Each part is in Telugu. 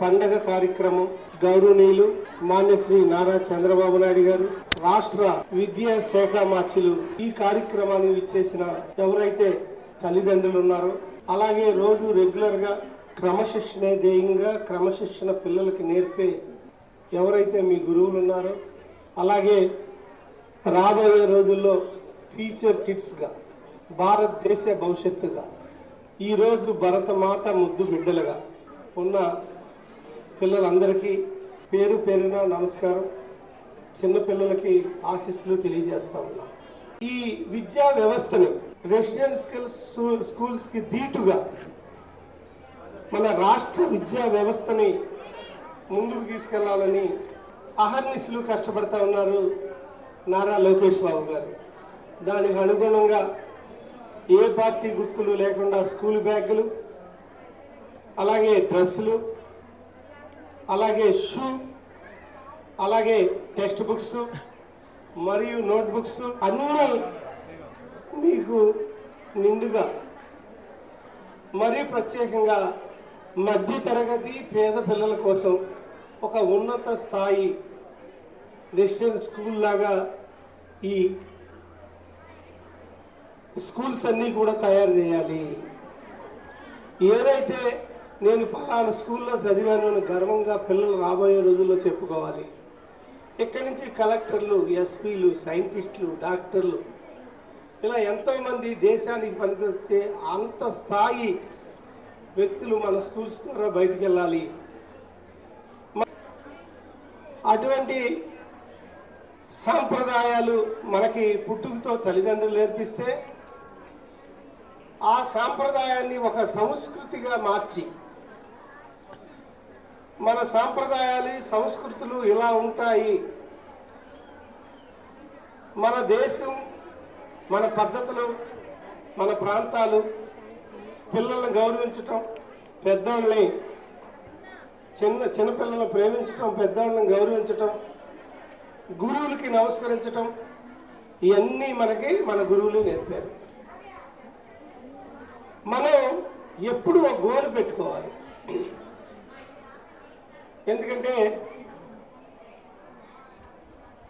పండగ కార్యక్రమం గౌరవనీయులు మాన్యశ్రీ నారా చంద్రబాబు నాయుడు గారు రాష్ట్ర విద్యా శాఖ మార్చులు ఈ కార్యక్రమాన్ని ఇచ్చేసిన ఎవరైతే తల్లిదండ్రులు ఉన్నారో అలాగే రోజు రెగ్యులర్గా క్రమశిక్షణ ధ్యేయంగా క్రమశిక్షణ పిల్లలకి నేర్పే ఎవరైతే మీ గురువులు ఉన్నారో అలాగే రాబోయే రోజుల్లో ఫ్యూచర్ కిడ్స్గా భారతదేశ భవిష్యత్తుగా ఈరోజు భరతమాత ముద్దు బిడ్డలుగా ఉన్న పిల్లలందరికీ పేరు పేరున నమస్కారం. చిన్నపిల్లలకి ఆశీస్సులు తెలియజేస్తా ఉన్నా. ఈ విద్యా వ్యవస్థను రెసిడెన్షియల్ స్కూల్స్కి ధీటుగా మన రాష్ట్ర విద్యా వ్యవస్థని ముందుకు తీసుకెళ్ళాలని అహర్నిశలు కష్టపడతా ఉన్నారు నారా లోకేష్ బాబు గారు. దానికి అనుగుణంగా ఏ పార్టీ గుర్తులు లేకుండా స్కూల్ బ్యాగులు అలాగే డ్రెస్సులు అలాగే షూ అలాగే టెక్స్ట్ బుక్స్ మరియు నోట్బుక్స్ అన్నీ మీకు నిండుగా. మరీ ప్రత్యేకంగా మధ్య తరగతి పేద పిల్లల కోసం ఒక ఉన్నత స్థాయి డిజిటల్ స్కూల్ లాగా ఈ స్కూల్స్ అన్నీ కూడా తయారు చేయాలి. ఏదైతే నేను పలానా స్కూల్లో చదివాను అని గర్వంగా పిల్లలు రాబోయే రోజుల్లో చెప్పుకోవాలి. ఇక్కడి నుంచి కలెక్టర్లు ఎస్పీలు సైంటిస్టులు డాక్టర్లు ఇలా ఎంతోమంది దేశానికి పనికొస్తే అంత స్థాయి వ్యక్తులు మన స్కూల్స్ ద్వారా బయటికి వెళ్ళాలి. అటువంటి సాంప్రదాయాలు మనకి పుట్టుకతో తల్లిదండ్రులు నేర్పిస్తే ఆ సాంప్రదాయాన్ని ఒక సంస్కృతిగా మార్చి మన సాంప్రదాయాలు సంస్కృతులు ఇలా ఉంటాయి. మన దేశం మన పద్ధతులు మన ప్రాంతాలు పిల్లల్ని గౌరవించటం పెద్దవాళ్ళని చిన్న చిన్నపిల్లల్ని ప్రేమించటం పెద్దవాళ్ళని గౌరవించటం గురువులకి నమస్కరించటం ఇవన్నీ మనకి మన గురువులు నేర్పారు. మనం ఎప్పుడు ఒక గోల్ పెట్టుకోవాలి. ఎందుకంటే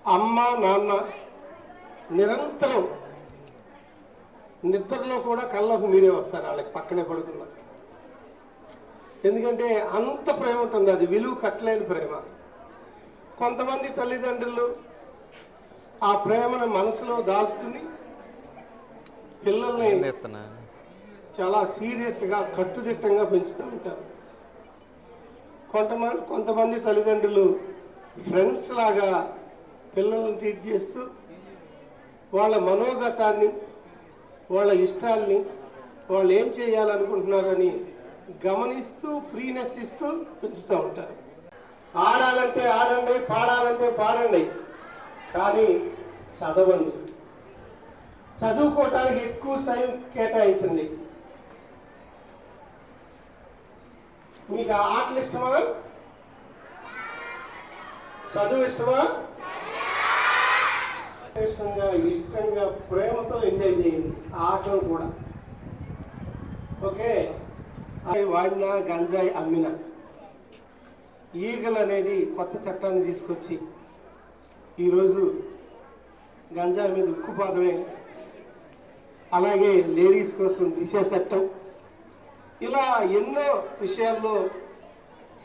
అమ్మ నాన్న నిరంతరం నిద్రలో కూడా కళ్ళకు మీరే వస్తారు వాళ్ళకి పక్కనే పడుకున్నా. ఎందుకంటే అంత ప్రేమ ఉంటుంది అది విలువ కట్టలేని ప్రేమ. కొంతమంది తల్లిదండ్రులు ఆ ప్రేమను మనసులో దాచుకుని పిల్లల్ని చాలా సీరియస్గా కట్టుదిట్టంగా పెంచుతూ ఉంటారు. కొంతమంది కొంతమంది తల్లిదండ్రులు ఫ్రెండ్స్ లాగా పిల్లల్ని ట్రీట్ చేస్తూ వాళ్ళ మనోగతాన్ని వాళ్ళ ఇష్టాల్ని వాళ్ళు ఏం చేయాలనుకుంటున్నారని గమనిస్తూ ఫ్రీనెస్ ఇస్తూ పెంచుతూ ఉంటారు. ఆడాలంటే ఆడండి పాడాలంటే పాడండి. కానీ చదవండి. చదువుకోవటానికి ఎక్కువ సమయం కేటాయించండి. మీకు ఆ ఆటలు ఇష్టమా? చదువు ఇష్టమా? ఇష్టంగా ఇష్టంగా ప్రేమతో ఎంజాయ్ చేయండి. ఆ ఆటలు కూడా. ఓకే? అవి వాడిన గంజాయి అమ్మిన. ఈగలు అనేది కొత్త చట్టాన్ని తీసుకొచ్చి ఈరోజు గంజాయి మీద ఉక్కుపాదమే. అలాగే లేడీస్ కోసం దిశ చట్టం. ఇలా ఎన్నో విషయాల్లో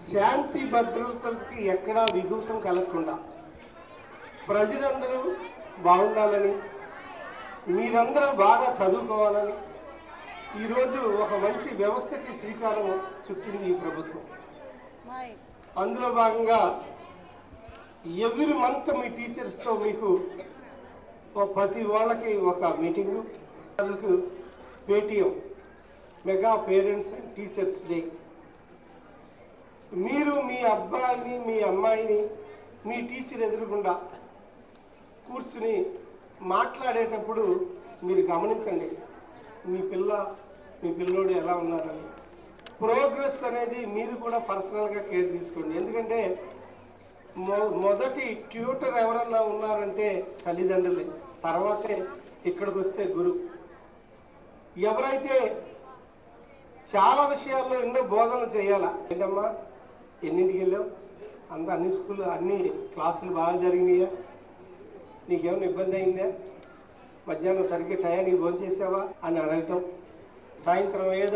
శాంతి భద్రతలకి ఎక్కడా విఘూతం కలగకుండా ప్రజలందరూ బాగుండాలని మీరందరూ బాగా చదువుకోవాలని ఈరోజు ఒక మంచి వ్యవస్థకి శ్రీకారం చుట్టింది ఈ ప్రభుత్వం. అందులో భాగంగా ఎవ్రీ మంత్ మీ టీచర్స్తో మీకు ప్రతి వాళ్ళకి ఒక మీటింగు వాళ్ళకు PTM. Mega parents and teachers day. మీరు మీ అబ్బాయిని మీ అమ్మాయిని మీ టీచర్ ఎదురుగుండా కూర్చుని మాట్లాడేటప్పుడు మీరు గమనించండి మీ పిల్ల మీ పిల్లోడు ఎలా ఉన్నారని. ప్రోగ్రెస్ అనేది మీరు కూడా పర్సనల్గా కేర్ తీసుకోండి. ఎందుకంటే మొ మొదటి ట్యూటర్ ఎవరన్నా ఉన్నారంటే తల్లిదండ్రులే. తర్వాతే ఇక్కడికి వస్తే గురువు ఎవరైతే చాలా విషయాల్లో ఎన్నో బోధన చేయాలా? ఏంటమ్మా? ఎన్నింటికి వెళ్ళావు? అంత అన్ని స్కూల్ అన్ని క్లాసులు బాగా జరిగినాయా? నీకేమైనా ఇబ్బంది అయిందా? మధ్యాహ్నం సరిగ్గా టయానికి భోజనం చేసావా అని అడగటం. సాయంత్రం ఏదో